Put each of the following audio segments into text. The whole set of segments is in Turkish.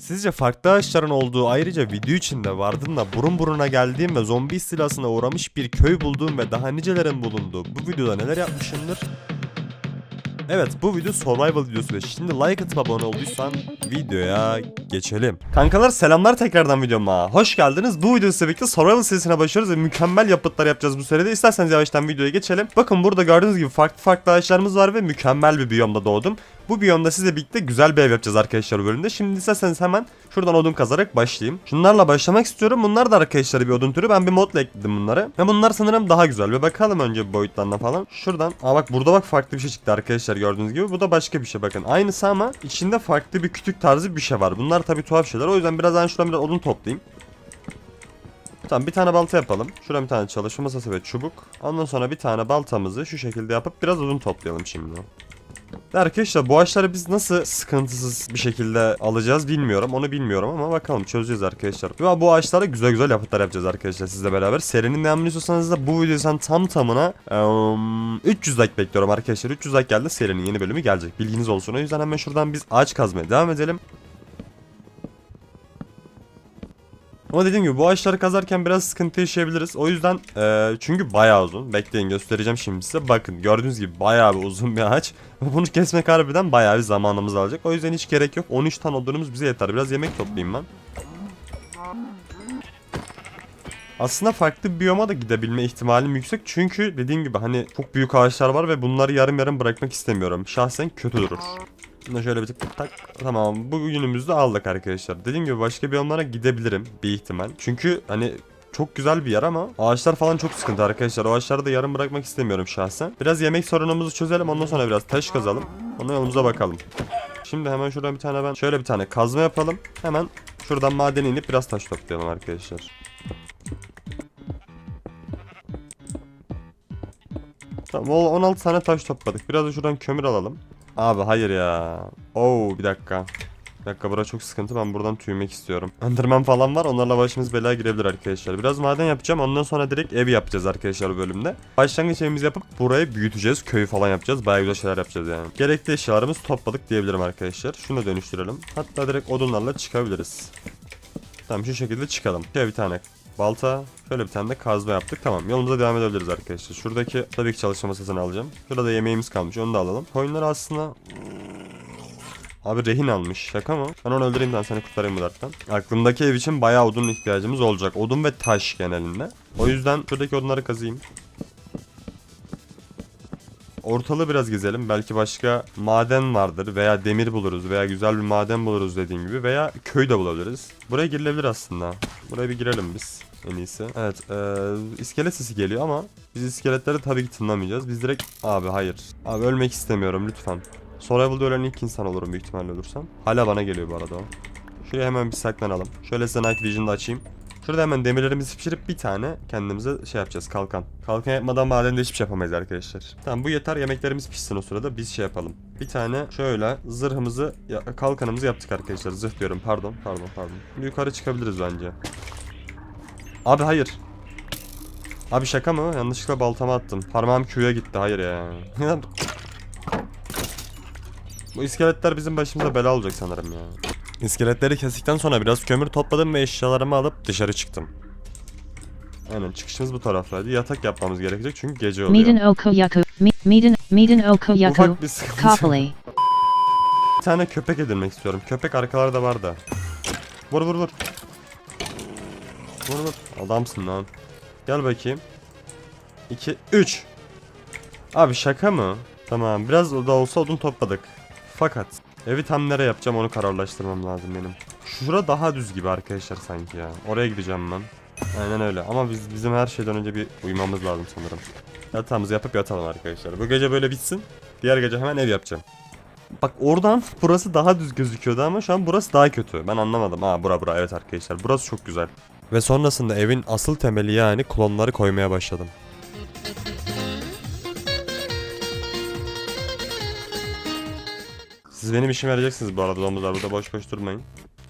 Sizce farklı ağaçların olduğu ayrıca video içinde vardığımda burun buruna geldiğim ve zombi istilasına uğramış bir köy bulduğum ve daha nicelerin bulunduğu bu videoda neler yapmışımdır? Evet bu video survival videosu ve şimdi like atıp abone olduysan videoya geçelim. Kankalar selamlar tekrardan videoma. Hoş geldiniz. Bu videoda size survival serisine başlıyoruz ve mükemmel yapıtlar yapacağız bu seride. İsterseniz yavaştan videoya geçelim. Bakın burada gördüğünüz gibi farklı farklı ağaçlarımız var ve mükemmel bir biyomda doğdum. Bu biyomda sizle birlikte güzel bir ev yapacağız arkadaşlar bu bölümde. Şimdi isterseniz hemen şuradan odun kazarak başlayayım. Şunlarla başlamak istiyorum. Bunlar da arkadaşlar bir odun türü. Ben bir modla ekledim bunları. Ve bunlar sanırım daha güzel. Ve bakalım önce boyutlarına falan. Şuradan. Aa bak burada bak farklı bir şey çıktı arkadaşlar gördüğünüz gibi. Bu da başka bir şey bakın. Aynısı ama içinde farklı bir kütük tarzı bir şey var. Bunlar tabii tuhaf şeyler. O yüzden birazdan şuradan biraz odun toplayayım. Tamam bir tane balta yapalım. Şuraya bir tane çalışma masası ve çubuk. Ondan sonra bir tane baltamızı şu şekilde yapıp biraz odun toplayalım şimdi. Arkadaşlar bu ağaçları biz nasıl sıkıntısız bir şekilde alacağız bilmiyorum. Onu bilmiyorum ama bakalım çözeceğiz arkadaşlar. Ve bu ağaçlara güzel güzel yapıtlar yapacağız arkadaşlar sizle beraber. Serinin devamını istiyorsanız da bu videodan tam tamına em, 300 like bekliyorum arkadaşlar. 300 like geldi serinin yeni bölümü gelecek. Bilginiz olsun. O yüzden hemen şuradan biz ağaç kazmaya devam edelim. Ama dediğim gibi bu ağaçları kazarken biraz sıkıntı yaşayabiliriz. O yüzden eee, çünkü bayağı uzun. Bekleyin göstereceğim şimdi size. Bakın gördüğünüz gibi bayağı bir uzun bir ağaç. Bunu kesmek harbiden bayağı bir zamanımız alacak. O yüzden hiç gerek yok. 13 tane odunumuz bize yeter. Biraz yemek toplayayım ben. Aslında farklı bir biyoma da gidebilme ihtimalim yüksek. Çünkü dediğim gibi hani çok büyük ağaçlar var ve bunları yarım yarım bırakmak istemiyorum. Şahsen kötü durur. Bunu şöyle bir tık tak. Tamam bu günümüzde aldık arkadaşlar. Dediğim gibi başka biyomlara gidebilirim bir ihtimal. Çünkü hani çok güzel bir yer ama ağaçlar falan çok sıkıntı arkadaşlar. O ağaçları da yarım bırakmak istemiyorum şahsen. Biraz yemek sorunumuzu çözelim ondan sonra biraz taş kazalım. Ondan yolumuza bakalım. Şimdi hemen şuradan bir tane ben şöyle bir tane kazma yapalım. Hemen şuradan madene inip biraz taş toplayalım arkadaşlar. Tamam o 16 tane taş topladık. Biraz da şuradan kömür alalım. Abi hayır ya. Oo bir dakika. Bir dakika bura çok sıkıntı. Ben buradan tüymek istiyorum. Enderman falan var. Onlarla başımız belaya girebilir arkadaşlar. Biraz maden yapacağım. Ondan sonra direkt ev yapacağız arkadaşlar bölümde. Başlangıç evimizi yapıp burayı büyüteceğiz. Köyü falan yapacağız. Bayağı güzel şeyler yapacağız yani. Gerekli eşyalarımızı topladık diyebilirim arkadaşlar. Şunu da dönüştürelim. Hatta direkt odunlarla çıkabiliriz. Tamam şu şekilde çıkalım. Şöyle bir tane balta. Şöyle bir tane de kazma yaptık. Tamam yolumuza devam edebiliriz arkadaşlar. Şuradaki tabii ki çalışma masasını alacağım. Şurada yemeğimiz kalmış onu da alalım. Koyunları aslında... Abi rehin almış. Şaka mı? Ben onu öldüreyim ben seni kurtarayım bu dertten. Aklımdaki ev için bayağı odun ihtiyacımız olacak. Odun ve taş genelinde. O yüzden şuradaki odunları kazıyım. Ortalığı biraz gezelim. Belki başka maden vardır veya demir buluruz veya güzel bir maden buluruz dediğim gibi veya köy de bulabiliriz. Buraya girilebilir aslında. Buraya bir girelim biz en iyisi. Evet, eee, iskelet sesi geliyor ama biz iskeletleri tabii ki tınlamayacağız. Biz direkt abi hayır. Abi ölmek istemiyorum lütfen. Survival'da ölen ilk insan olurum büyük ihtimalle olursam. Hala bana geliyor bu arada o. Şuraya hemen bir saklanalım. Şöyle size Night Vision'da açayım. Şurada hemen demirlerimizi pişirip bir tane kendimize şey yapacağız kalkan. Kalkan yapmadan madende hiçbir şey yapamayız arkadaşlar. Tamam bu yeter yemeklerimiz pişsin o sırada biz şey yapalım. Bir tane şöyle zırhımızı kalkanımızı yaptık arkadaşlar. Zırh diyorum pardon pardon pardon. Yukarı çıkabiliriz bence. Abi hayır. Abi şaka mı? Yanlışlıkla baltama attım. Parmağım Q'ya gitti. Hayır ya. Bu iskeletler bizim başımıza bela olacak sanırım ya. İskeletleri kestikten sonra biraz kömür topladım ve eşyalarımı alıp dışarı çıktım. Aynen çıkışımız bu taraftaydı. Yatak yapmamız gerekecek çünkü gece oluyor. Miden Okoyaku, Mi- Miden, Miden Okoyaku, Ufak bir sıkıntı. Bir tane köpek edinmek istiyorum. Köpek arkalarda var da. Vur vur vur. Vur vur. Adamsın lan. Gel bakayım. 2 3. Abi şaka mı? Tamam biraz da olsa odun topladık. Fakat evi tam nereye yapacağım onu kararlaştırmam lazım benim. Şura daha düz gibi arkadaşlar sanki ya. Oraya gideceğim ben. Aynen öyle ama biz bizim her şeyden önce bir uyumamız lazım sanırım. Yatağımızı yapıp yatalım arkadaşlar. Bu gece böyle bitsin. Diğer gece hemen ev yapacağım. Bak oradan burası daha düz gözüküyordu ama şu an burası daha kötü. Ben anlamadım. Ha bura bura evet arkadaşlar. Burası çok güzel. Ve sonrasında evin asıl temeli yani klonları koymaya başladım. Siz benim işime yarayacaksınız bu arada domuzlar. Burada boş boş durmayın.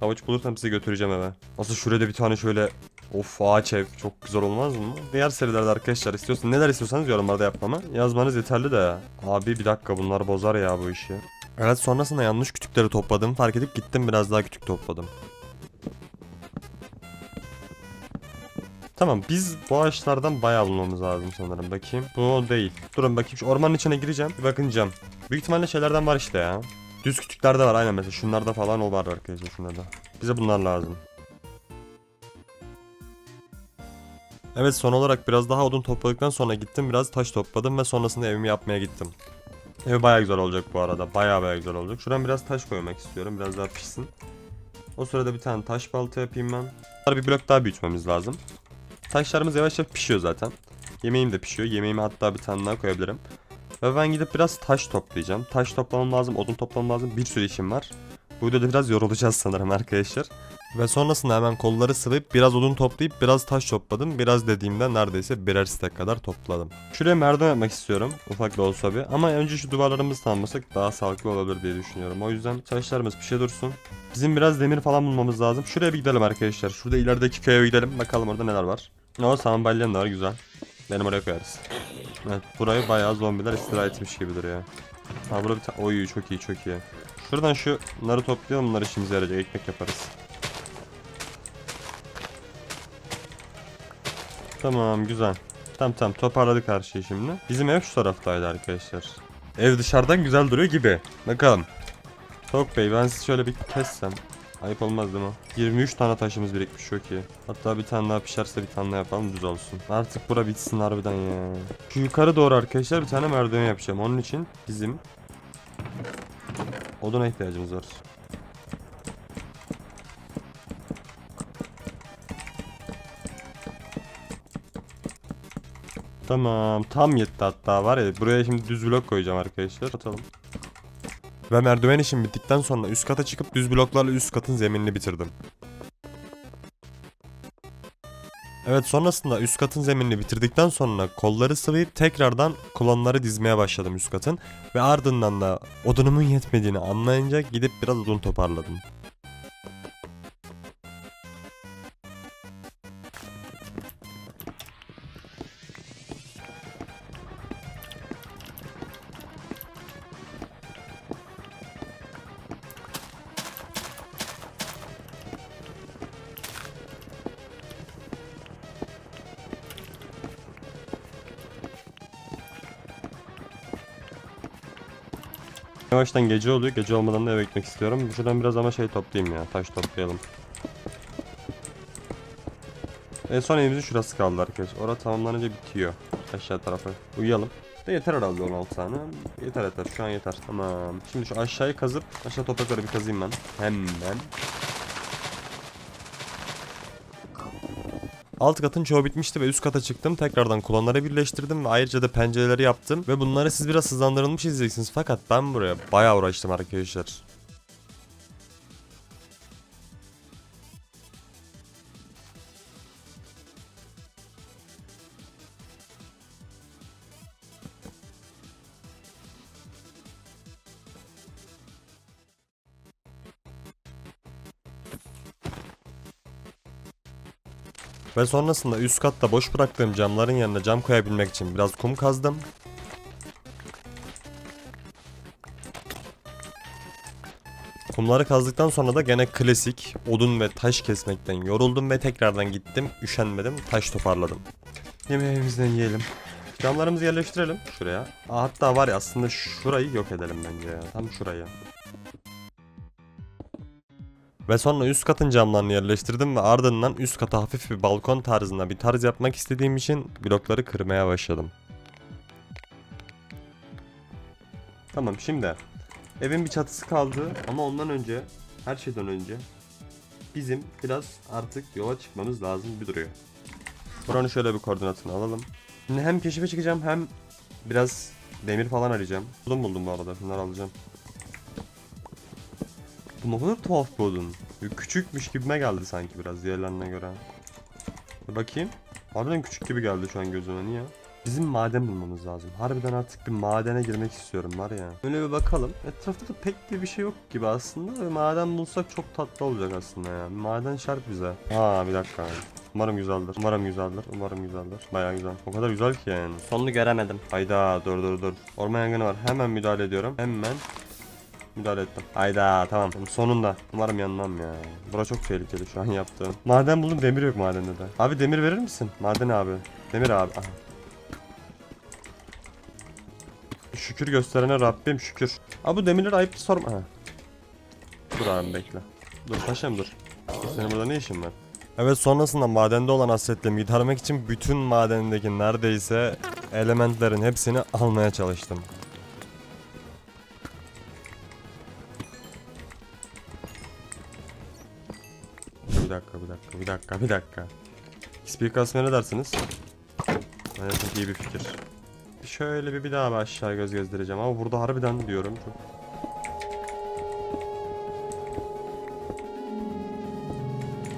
Havuç bulursam sizi götüreceğim eve. Nasıl şuraya da bir tane şöyle Of ağaç ev çok güzel olmaz mı? Diğer serilerde arkadaşlar istiyorsan neler istiyorsanız yorumlarda yapmamı yazmanız yeterli de. Abi bir dakika bunlar bozar ya bu işi. Evet sonrasında yanlış kütükleri topladım fark edip gittim biraz daha kütük topladım. Tamam biz bu ağaçlardan bayağı bulmamız lazım sanırım bakayım. Bu değil. Durun bakayım şu ormanın içine gireceğim. Bir bakınacağım. Büyük ihtimalle şeylerden var işte ya. Düz kütükler de var aynen mesela şunlarda falan o var arkadaşlar şunlarda. Bize bunlar lazım. Evet son olarak biraz daha odun topladıktan sonra gittim biraz taş topladım ve sonrasında evimi yapmaya gittim. Ev bayağı güzel olacak bu arada bayağı bayağı güzel olacak. Şuradan biraz taş koymak istiyorum biraz daha pişsin. O sırada bir tane taş balta yapayım ben. Bir blok daha büyütmemiz lazım. Taşlarımız yavaş yavaş pişiyor zaten. Yemeğim de pişiyor. Yemeğimi hatta bir tane daha koyabilirim. Ve ben gidip biraz taş toplayacağım. Taş toplamam lazım, odun toplamam lazım. Bir sürü işim var. Bu videoda biraz yorulacağız sanırım arkadaşlar. Ve sonrasında hemen kolları sıvayıp biraz odun toplayıp biraz taş topladım. Biraz dediğimde neredeyse birer stek kadar topladım. Şuraya merdiven yapmak istiyorum. Ufak da olsa bir. Ama önce şu duvarlarımızı tamamlasak daha sağlıklı olabilir diye düşünüyorum. O yüzden taşlarımız pişe dursun. Bizim biraz demir falan bulmamız lazım. Şuraya bir gidelim arkadaşlar. Şurada ilerideki köye gidelim. Bakalım orada neler var. O sambalyen de var güzel. Benim oraya koyarız. Evet burayı bayağı zombiler istila etmiş gibi duruyor. Ha burada bir tane... Oy çok iyi çok iyi. Şuradan şunları toplayalım bunlar işimize yarayacak. Ekmek yaparız. Tamam güzel. Tamam tamam toparladık her şeyi şimdi. Bizim ev şu taraftaydı arkadaşlar. Ev dışarıdan güzel duruyor gibi. Bakalım. Tok Bey ben sizi şöyle bir kessem. Ayıp olmaz değil mi? 23 tane taşımız birikmiş çok iyi. Hatta bir tane daha pişerse bir tane daha yapalım düz olsun. Artık bura bitsin harbiden ya. Şu yukarı doğru arkadaşlar bir tane merdiven yapacağım. Onun için bizim oduna ihtiyacımız var. Tamam tam yetti hatta var ya buraya şimdi düz blok koyacağım arkadaşlar atalım. Ve merdiven işim bittikten sonra üst kata çıkıp düz bloklarla üst katın zeminini bitirdim. Evet sonrasında üst katın zeminini bitirdikten sonra kolları sıvayıp tekrardan kolonları dizmeye başladım üst katın. Ve ardından da odunumun yetmediğini anlayınca gidip biraz odun toparladım. Yavaştan gece oluyor. Gece olmadan da eve gitmek istiyorum. Şuradan biraz ama şey toplayayım ya. Taş toplayalım. En son evimizin şurası kaldı arkadaşlar. Orada tamamlanınca bitiyor. Aşağı tarafı. Uyuyalım. De yeter herhalde 16 tane. Yeter yeter. Şu an yeter. Tamam. Şimdi şu aşağıyı kazıp aşağı toprakları bir kazayım ben. Hemen. Alt katın çoğu bitmişti ve üst kata çıktım. Tekrardan kolonları birleştirdim ve ayrıca da pencereleri yaptım. Ve bunları siz biraz hızlandırılmış izleyeceksiniz. Fakat ben buraya bayağı uğraştım arkadaşlar. Ve sonrasında üst katta boş bıraktığım camların yanına cam koyabilmek için biraz kum kazdım. Kumları kazdıktan sonra da gene klasik odun ve taş kesmekten yoruldum ve tekrardan gittim üşenmedim taş toparladım. Yemeğimizden yiyelim. Camlarımızı yerleştirelim şuraya. Hatta var ya aslında şurayı yok edelim bence ya. Tam şurayı. Ve sonra üst katın camlarını yerleştirdim ve ardından üst kata hafif bir balkon tarzında bir tarz yapmak istediğim için blokları kırmaya başladım. Tamam şimdi evin bir çatısı kaldı ama ondan önce her şeyden önce bizim biraz artık yola çıkmamız lazım bir duruyor. Buranın şöyle bir koordinatını alalım. Şimdi hem keşife çıkacağım hem biraz demir falan arayacağım. Buldum buldum bu arada bunları alacağım. Bu ne kadar tuhaf bir odun. Küçükmüş gibime geldi sanki biraz diğerlerine göre. Bir bakayım. Harbiden küçük gibi geldi şu an gözüme niye? Bizim maden bulmamız lazım. Harbiden artık bir madene girmek istiyorum var ya. Öyle bir bakalım. Etrafta da pek de bir şey yok gibi aslında. Ve maden bulsak çok tatlı olacak aslında ya. Bir maden şart bize. Aa bir dakika. Umarım güzeldir. Umarım güzeldir. Umarım güzeldir. Bayağı güzel. O kadar güzel ki yani. Sonunu göremedim. Hayda dur dur dur. Orman yangını var. Hemen müdahale ediyorum. Hemen müdahale ettim. Hayda tamam. Sonunda. Umarım yanmam ya. Bura çok tehlikeli şu an yaptığım. Maden buldum demir yok madende de. Abi demir verir misin? Maden abi. Demir abi. Aha. Şükür gösterene Rabbim şükür. Abi bu demirleri ayıp sorma. Ha. Dur abi bekle. Dur paşam dur. Senin burada ne işin var? Evet sonrasında madende olan hasretlerimi gidermek için bütün madendeki neredeyse elementlerin hepsini almaya çalıştım. Dakika bir dakika bir dakika bir dakika. XP kasmaya ne dersiniz? Bence çok iyi bir fikir. Şöyle bir bir daha bir aşağı göz gezdireceğim ama burada harbiden diyorum çok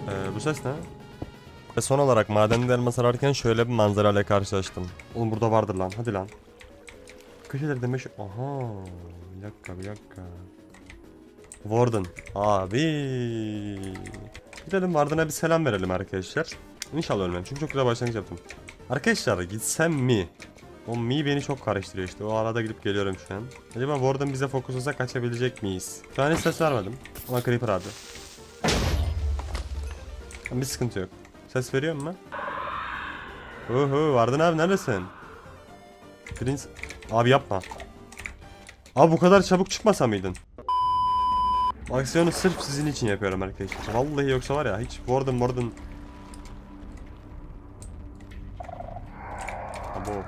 Ee, bu ses ne? Ve son olarak madende elma sararken şöyle bir manzarayla karşılaştım. Oğlum burada vardır lan hadi lan. Köşeleri demiş. Aha bir dakika bir dakika. Warden abi. Gidelim Warden'a bir selam verelim arkadaşlar. İnşallah ölmem çünkü çok güzel başlangıç yaptım. Arkadaşlar gitsem mi? O mi beni çok karıştırıyor işte. O arada gidip geliyorum şu an. Acaba Warden bize fokus olsa kaçabilecek miyiz? Şu an hiç ses vermedim. Ama Creeper abi. Bir sıkıntı yok. Ses veriyor mu? Uhu Vardın abi neredesin? Prince... Abi yapma. Abi bu kadar çabuk çıkmasa mıydın? Aksiyonu sırf sizin için yapıyorum arkadaşlar. Vallahi yoksa var ya hiç Warden Warden... Abo.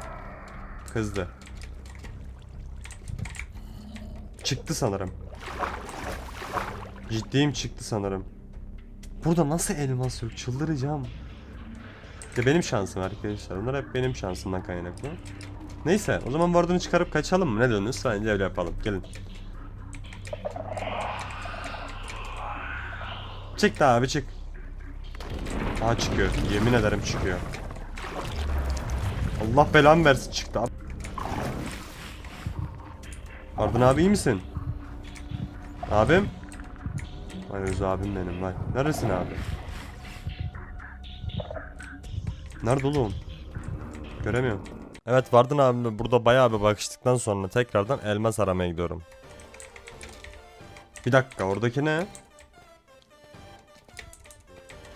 Kızdı. Çıktı sanırım. Ciddiyim çıktı sanırım. Burada nasıl elmas yok çıldıracağım. İşte benim şansım arkadaşlar. Bunlar hep benim şansımdan kaynaklı. Neyse o zaman ward'unu çıkarıp kaçalım mı? Ne diyorsunuz? Bence öyle yapalım. Gelin. Çık da abi çık. Aa çıkıyor. Yemin ederim çıkıyor. Allah belamı versin çıktı abi. Ardın abi iyi misin? Abim? Vay Öz abim benim vay. Neresin abi? Nerede oğlum? Göremiyorum. Evet Vardın abimle burada bayağı bir bakıştıktan sonra tekrardan elmas aramaya gidiyorum. Bir dakika oradaki ne?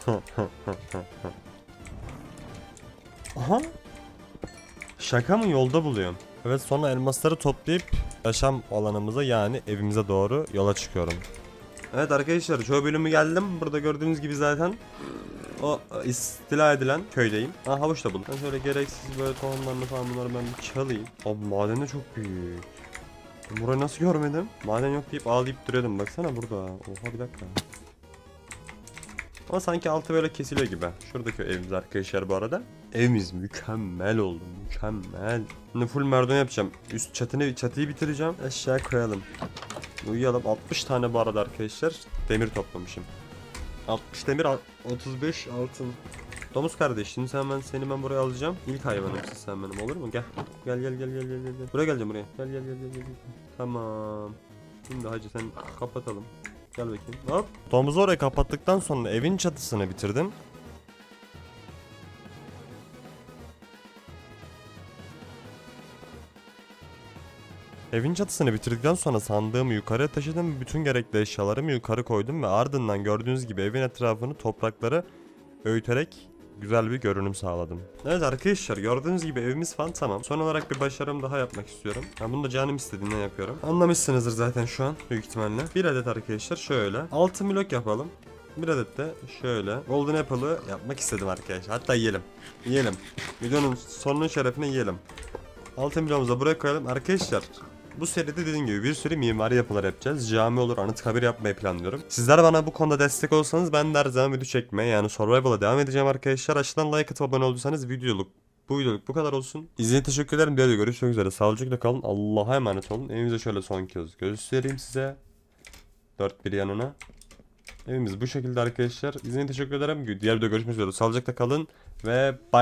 Aha. Şaka mı yolda buluyorum. Evet sonra elmasları toplayıp yaşam alanımıza yani evimize doğru yola çıkıyorum. Evet arkadaşlar çoğu bölümü geldim. Burada gördüğünüz gibi zaten o istila edilen köydeyim. Ha havuç da buldum. Ben şöyle gereksiz böyle tohumlarını falan bunları ben bir çalayım. Abi maden de çok büyük. Ben burayı nasıl görmedim? Maden yok deyip ağlayıp duruyordum. Baksana burada. Oha bir dakika. Ama sanki altı böyle kesiliyor gibi. Şuradaki evimiz arkadaşlar bu arada. Evimiz mükemmel oldu. Mükemmel. Şimdi full merdiven yapacağım. Üst çatını çatıyı bitireceğim. Aşağı koyalım. Uyuyalım. 60 tane bu arada arkadaşlar. Demir toplamışım. 60 demir, al- 35 altın. Domuz kardeş şimdi sen ben seni ben buraya alacağım. İlk hayvanımsın sen benim olur mu? Gel. Gel gel gel gel gel gel. Buraya geleceğim buraya. Gel gel gel gel. gel. Tamam. Şimdi hacı sen kapatalım. Gel bakayım. Hop. Domuzu oraya kapattıktan sonra evin çatısını bitirdim. Evin çatısını bitirdikten sonra sandığımı yukarıya taşıdım. Bütün gerekli eşyalarımı yukarı koydum ve ardından gördüğünüz gibi evin etrafını toprakları öğüterek güzel bir görünüm sağladım. Evet arkadaşlar gördüğünüz gibi evimiz falan tamam. Son olarak bir başarım daha yapmak istiyorum. Ben bunu da canım istediğinden yapıyorum. Anlamışsınızdır zaten şu an büyük ihtimalle. Bir adet arkadaşlar şöyle. 6 blok yapalım. Bir adet de şöyle Golden Apple'ı yapmak istedim arkadaşlar. Hatta yiyelim. Yiyelim. Videonun sonunun şerefine yiyelim. Altın bloğumuzu buraya koyalım. Arkadaşlar bu seride dediğim gibi bir sürü mimari yapılar yapacağız. Cami olur, anıtkabir yapmayı planlıyorum. Sizler bana bu konuda destek olsanız ben de her zaman video çekmeye yani survival'a devam edeceğim arkadaşlar. Aşağıdan like atıp abone olduysanız videoluk bu videoluk bu kadar olsun. İzlediğiniz teşekkür ederim. Videoda görüşmek üzere. Sağlıcakla kalın. Allah'a emanet olun. Evimize şöyle son kez göstereyim size. Dört bir yanına. Evimiz bu şekilde arkadaşlar. İzlediğiniz teşekkür ederim. Diğer videoda görüşmek üzere. Sağlıcakla kalın ve bay bay.